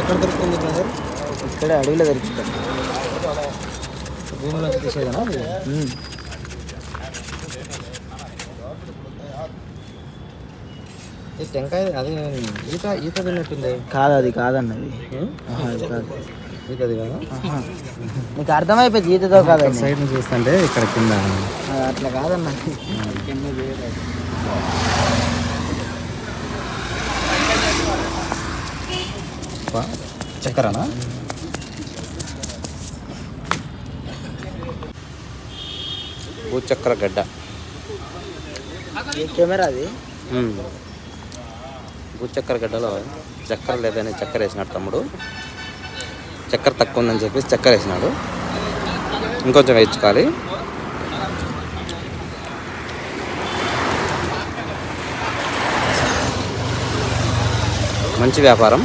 ఎక్కడ దొరుకుతుంది బ్రదర్ ఇక్కడ అడవిలో దొరుకుతాయి భూమిలో తీసేదనా. ఈ టెంకాయ అది ఈత ఈత తిన్నట్టుంది. కాదు అది కాదన్నది. అది కాదు. అది కదా. నీకు అర్థమైపోయింది ఈతతో కాదని. సైడ్ చూస్తుంటే ఇక్కడ కింద. అట్లా కాదన్న. కింద చేయలేదు. పా- చక్కెరనా భూచక్ర గడ్డ కెమెరా అది భూచక్కెర గడ్డలో చక్కెర లేదని చక్కెర వేసినాడు తమ్ముడు చక్కెర తక్కువ ఉందని చెప్పేసి చక్కెర వేసినాడు ఇంకొంచెం వేయించుకోవాలి మంచి వ్యాపారం